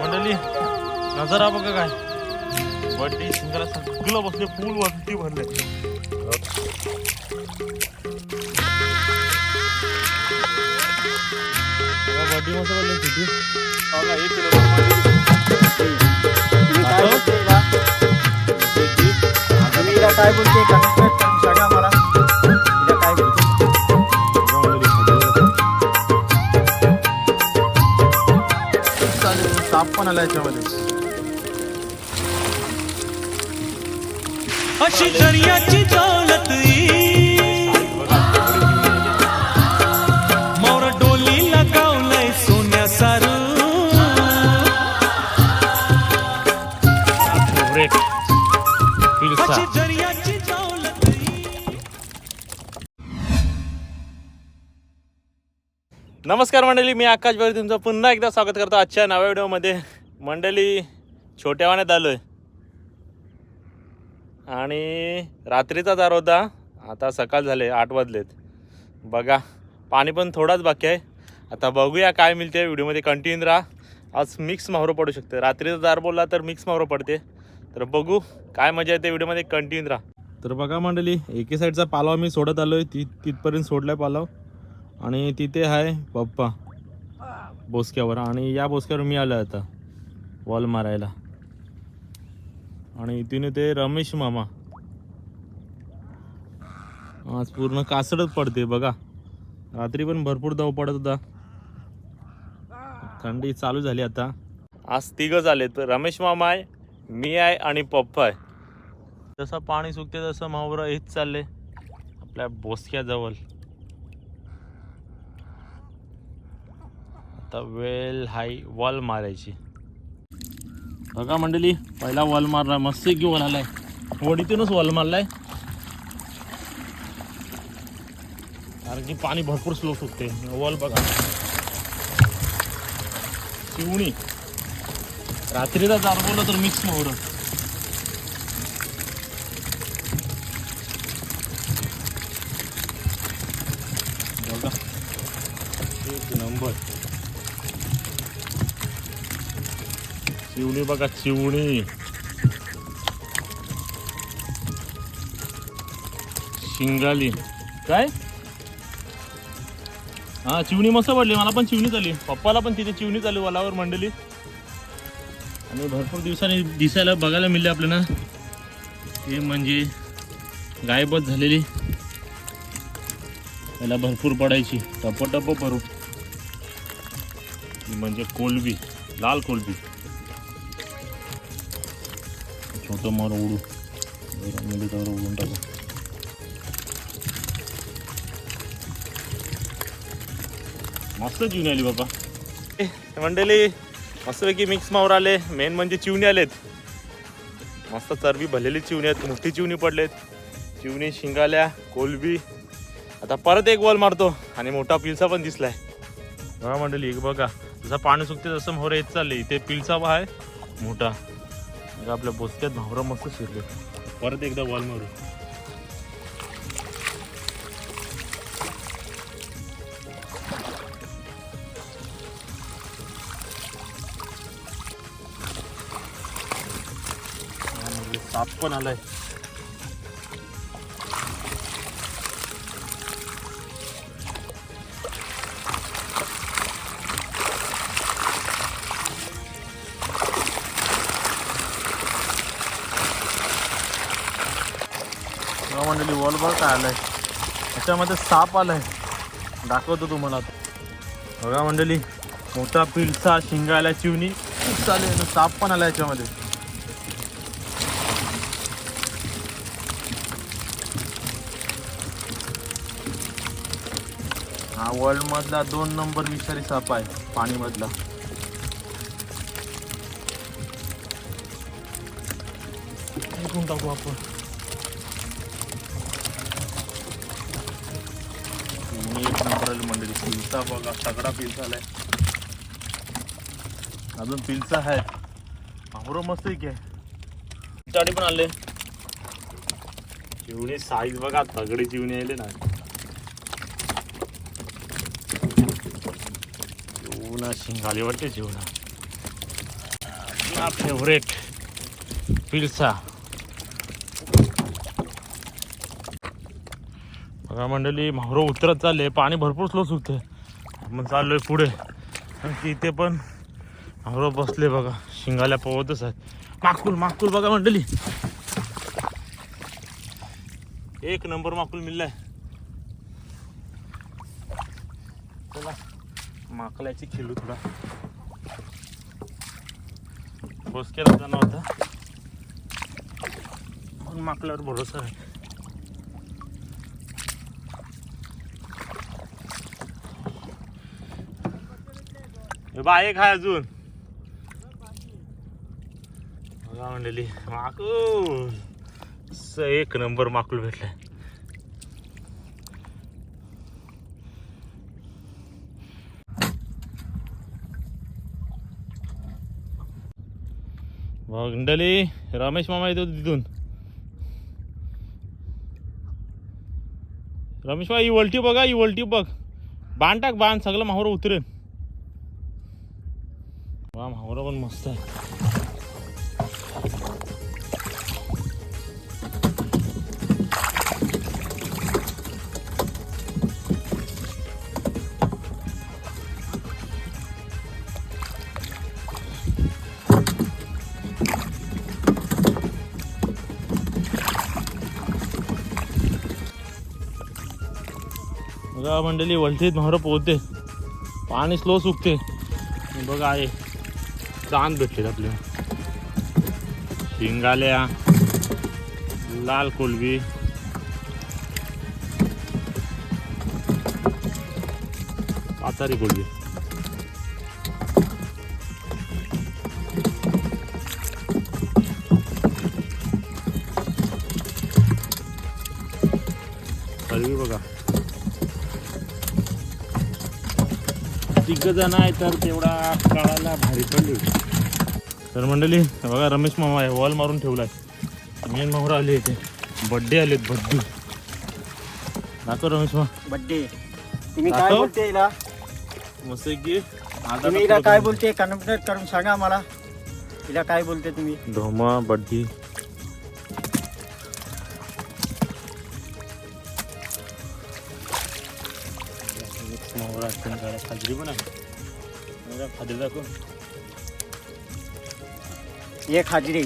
मंडळी नजरा बघा काय बड्डी सिंगला सगळं बसले फुल वरती भरले बड्डी मस्त भरले किती एक किलो काय बोलते का? तुम्ही हिला काय बोलते का? सांगा मला साप पण आला याच्यामध्ये. अशी दर्याची दौलत मोर डोली लगावलंय सोन्या सारू. फेवरेट पिलसा अशी दर्याची नमस्कार मंडळी मी आकाश भाई तुमचं पुन्हा एकदा स्वागत करतो आजच्या नव्या व्हिडिओमध्ये. मंडळी छोट्या वाण्यात आलोय. आणि रात्रीचा दार होता. आता सकाळ झाले आठ वाजलेत. बघा पाणी पण थोडाच बाकी आहे. आता बघूया काय मिळते व्हिडिओमध्ये. कंटिन्यू राहा. आज मिक्स मावरं पडू शकते. रात्रीचा दार बोलला तर मिक्स मावरं पडते. तर बघू काय मजा येते व्हिडिओमध्ये. कंटिन्यू राहा. तर बघा मंडळी एके साईडचा पालाव मी सोडत आलोय. ती तिथपर्यंत सोडलाय पालाव. आणि तिथे आहे पप्पा. बोसक्यावर. आणि या बोसक्यावर मी आलो आता. वॉल मारायला. आणि इथून ते रमेश मामा. आज पूर्ण कासडच पडते बघा. रात्री पण भरपूर धाव पडत होता. थंडी चालू झाली आता. आज तिघच तर रमेश मामा आहे मी आहे आणि पप्पा आहे. जसं पाणी सुकते तसं मावरं हेच चालले. आपल्या बोसक्याजवळ. आता वेल हाय वॉल मारायची. बघा मंडळी पहिला वॉल मारला मस्त की वॉल आलाय. वडीतूनच वॉल मारलाय. कारण की पाणी भरपूर स्लो सुटते वॉल बघा. शिवणी रात्रीला चालवलं तर मिक्स मोहर. बघा. एक नंबर. चिवणी बघा चिवणी. शिंगाली. काय? हा चिवणी मस्त पडली. मला पण चिवणी झाली पप्पाला पण तिथे चिवणी आली वालावर मंडली आणि भरपूर दिवसांनी दिसायला बघायला मिळले आपल्याला. ते म्हणजे गायबच झालेली. त्याला भरपूर पडायची. टप टप भरू म्हणजे कोलबी लाल कोलबी. छोटं मार उडू मध्ये त्यावर उडून टाकू मस्त चिवणी आली बाबा मंडळी मस्तपैकी मिक्स मावर आले मेन म्हणजे चिवणी आलेत मस्त चरबी भरलेली चिवणी आहेत मोठी चिवणी पडलेत चिवणी शिंगाल्या कोलबी आता परत एक बॉल मारतो आणि मोठा पिलसा पण दिसलाय बघा मंडळी एक बघा जसं पाणी सुकते तसं मोहर येत चालले इथे पिलसा आहे मोठा बघा आपल्या बोसक्यात भावरा मस्त शिरले. परत एकदा बॉल मारू. साप पण आलाय. बघ काय आलाय. त्याच्यामध्ये साप आलाय. दाखवतो तुम्हाला. बघा मंडळी मोठा पिलसा शिंगायला चिवणी खूप चालेल साप पण आला याच्यामध्ये. हा वर्ल्ड मधला दोन नंबर विषारी साप आहे पाणी मधला टाकू आपण. पिलचा बघा सगळा पिलचा आलाय अजून पिलचा आहे आमरो मस्त आहे की? चाडी पण आले चिवणी साईज बघा तगडी चिवणी आले ना. चिवणा शिंगाली वाटते चिवणा आपला फेवरेट पिलसा बघा मंडळी म्हावरं उतरत चालले पाणी भरपूर स्लो सुटते मग चाललोय पुढे. कारण इथे पण म्हावरं बसले बघा. शिंगाल्या पवतच आहेत. माकुल माकुल बघा मंडली एक नंबर माकुल मिळलाय चला माकलाची खेळू थोडा. बसकेला जाणार होता. पण माकल्यावर भरोसा आहे. हे बा एक आहे अजून. बघा म्हणलेली माकूल. एक नंबर माकूल भेटलाय. मंडळी रमेश मामा येतो तिथून. रमेश मामा ही वलटी बघा ही वलटी बघ. बाण टाक बाण सगळं माहोर उतरेन वा माहोरा पण मस्त आहे. मंडळी वलटीत माहोर पोहते. पाणी स्लो सुकते. बघा आहे चांद भेटले आपले शिंगाल्या लाल कोलबी. पातारी कोलबी. कोलबी बघा. तिघ जण आहे तर तेवढा काळाला भारी पडली तर मंडळी बघा रमेश मामा आहे वॉल मारून ठेवलाय. मेन माहुरा आले इथे. बड्डे आलेत बड्डे. दाखव रमेश मामा. बड्डे. तुम्ही काय दाखव. बोलते हिला? मस्त की तुम्ही हिला काय बोलते? कन्वर्ट करून सांगा मला. हिला काय बोलते तुम्ही? धोमा बड्डी. माहुरा असतील जरा खाजरी पण आहे. बघा, खाजरी दाखव. एक हाजरी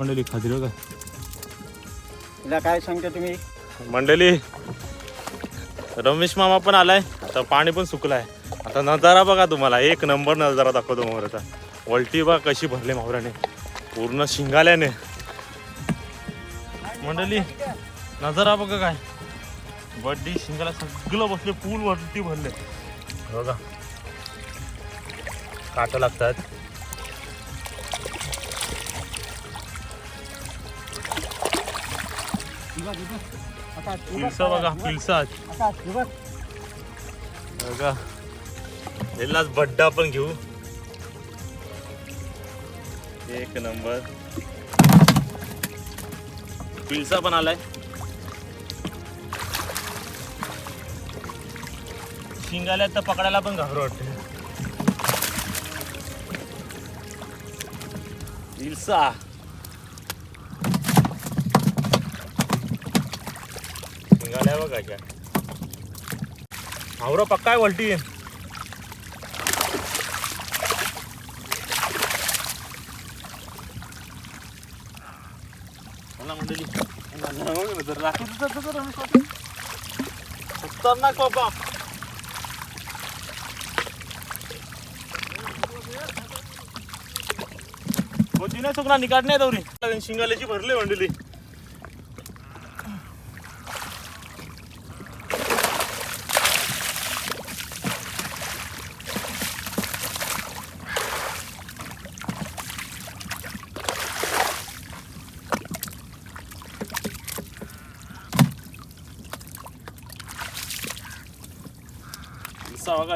मंडळी खाजरी बघा. हिला काय सांगते तुम्ही? मंडळी रमेश मामा पण आलाय आता पाणी पण सुकलाय. आता नजारा बघा तुम्हाला एक नंबर नजारा दाखवतो मोहराचा वलटी बघा कशी भरली मोहराने पूर्ण शिंगाल्याने. मंडळी नजारा बघा काय. बड्डी शिंगाला सगळं बसले पूल वरती भरले. बघा. काटा लागतात. पिलसा बघा पिलसा बघा. बड्डा पण घेऊ. एक नंबर. पिलसा पण आलाय. शिंगाल्या तर पकडायला पण घाबरं वाटते पिलसा शिंगाल्या बघा क्या. आवरा पक्का आहे वलटी. मला मंडळी. खतरनाक बाबा होती नाही चुकना निकाट नाही दौरी. शिंगाल्याची भरली मंडळी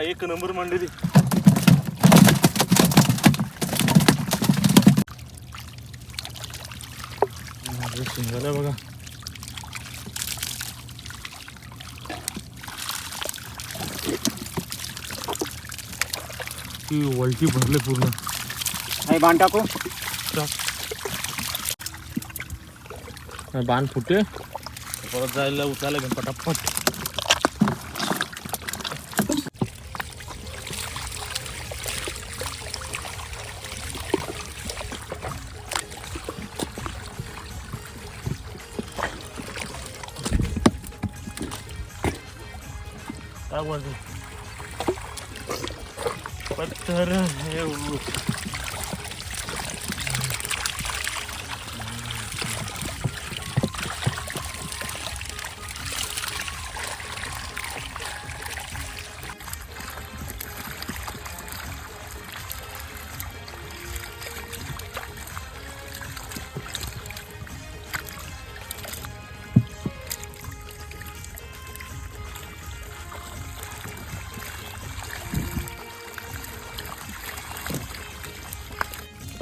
एक नंबर मंडळी शिंगाला बघा. ती वलटी भरले पूर्ण. नाही बाण टाकू. बाण फुटे. परत जायला उचलायला घेऊन पटापट. काय बोलते पत्थर हे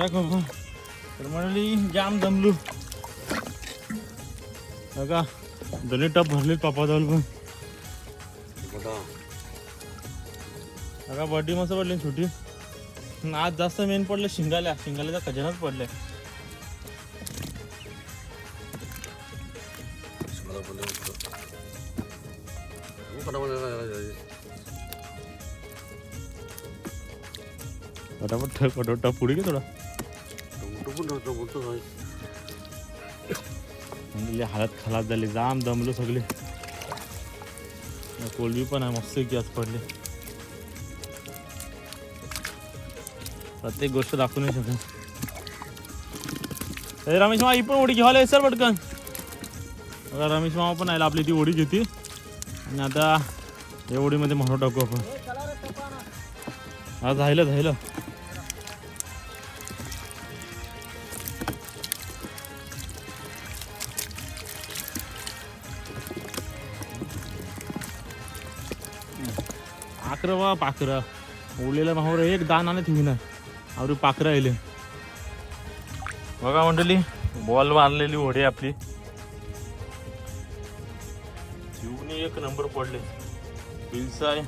काय करू तर म्हणाली जाम दमलू बघा दोन्ही टप भरले पापा जाऊल पण बघा बड्डी मस्त पडली छोटी. आज जास्त मेन पडलं शिंगाल्या. शिंगाल्याचा खजानाच पडले फटाफट फटाफट पुढे घे थोडा. म्हणजे हालत खलास झाली जाम दमलो सगळे. कोलबी पण आहे मस्त गॅस पडले. प्रत्येक गोष्ट दाखवू नाही शकत. रमेश मामा ही पण ओढी घ्यायला सर पटकन. बघा रमेश मामा पण आहे आपली ती ओढी घेते. आणि आता या ओढीमध्ये म्हणून टाकू आपण. हा झालं झालं. पाखरं वा पाखरं. उरलेलं माहोर एक दान दानाने ठेवीन अरे पाखरं आले बघा मंडळी बॉल मारलेली होडी आपली. जीवनी एक नंबर पडले. बिलसाय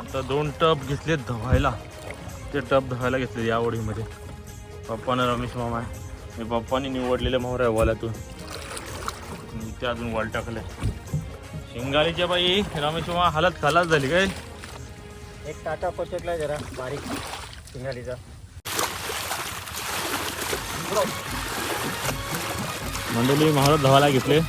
आता दोन टप घेतले धवायला. ते टप धवायला घेतले या ओढीमध्ये पप्पानं रमेश मामा आहे. हे पप्पानी निवडलेले मोहर आहे वॉलातून. ते अजून वॉल आहे शिंगालीच्या बाई रमेश मामा हालत खालाच झाली काय? एक टाटा पचकला जरा बारीक शिंगालीचा मंडळी महाराज धवायला घेतले.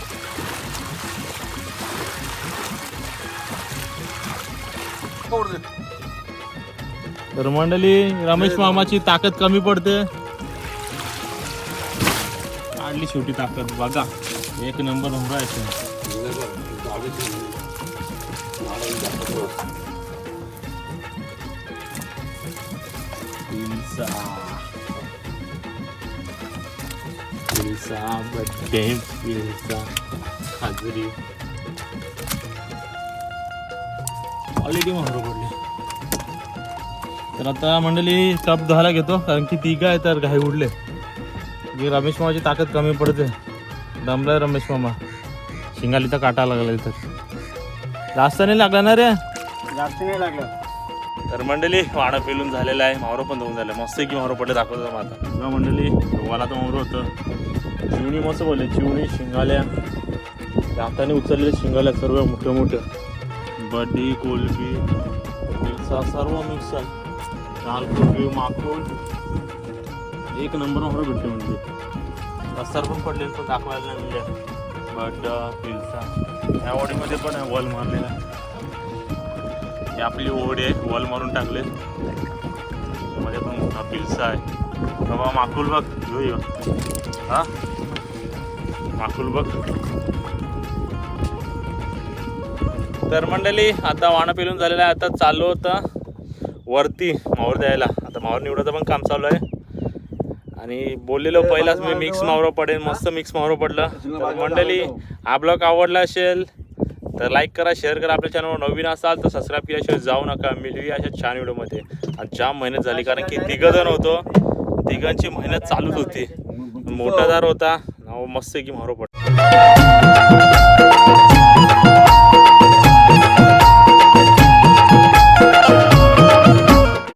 तर मंडळी रमेश मामाची ताकद कमी पडते. काढली शेवटी ताकद. बघा एक नंबर नंबर आहे पिल्सा बड्डे पिल्सा खाजरी ऑलरेडी महारो पडली तर आता मंडळी कप धुवायला घेतो कारण की ती काय तर घाई उडले. की रमेश मामाची ताकद कमी पडते. दमलाय रमेश मामा. शिंगालीचा काटा लागला इथं जास्त नाही लागला ना रे? जास्त नाही लागलं. तर मंडळी वाडा पेलून झालेला आहे. मावरं पण धुवून झालं. मस्त की मावरं पडले दाखवतो आता. बघा मंडळी धुवाला तर मावरं होतं. चिवणी मस्त बोलले. चिवणी शिंगाल्या. हाताने उचललेले शिंगाल्या सर्व मोठ्या मोठ्या बड्डी कोलबी मिक्सा सर्व मिक्स आहे लाल कोलबी माकूल एक नंबर मावरं भेटते म्हणजे रस्त्यावर पण पडले पण दाखवायला नाही मिळाले. बट पिल्सा uh, uh, ह्या ओडीमध्ये पण आहे वॉल मारलेला. ही आपली ओढ आहे वॉल मारून टाकले. मध्ये पण मोठा पिल्सा आहे. बाबा माकुल बघ. घेऊ हा? माकुल बघ. तर मंडळी आता वाणं पिलून झालेलं आहे. आता चालू होतं वरती मावर द्यायला. आता मावर निवडायचं पण काम चालू आहे. आणि बोललेलो पहिलाच मी मिक्स मावरं पडेल मस्त मिक्स मावरं पडलं. तर मंडळी हा ब्लॉग आवडला असेल तर लाईक करा शेअर करा. आपल्या चॅनलवर नवीन असाल तर सबस्क्राईब केल्याशिवाय जाऊ नका. मिळूया अशा छान व्हिडिओमध्ये आणि जाम मेहनत झाली कारण की तिघं जण होतो. तिघांची मेहनत चालूच होती. मोठा दार होता. मस्त की मारो पड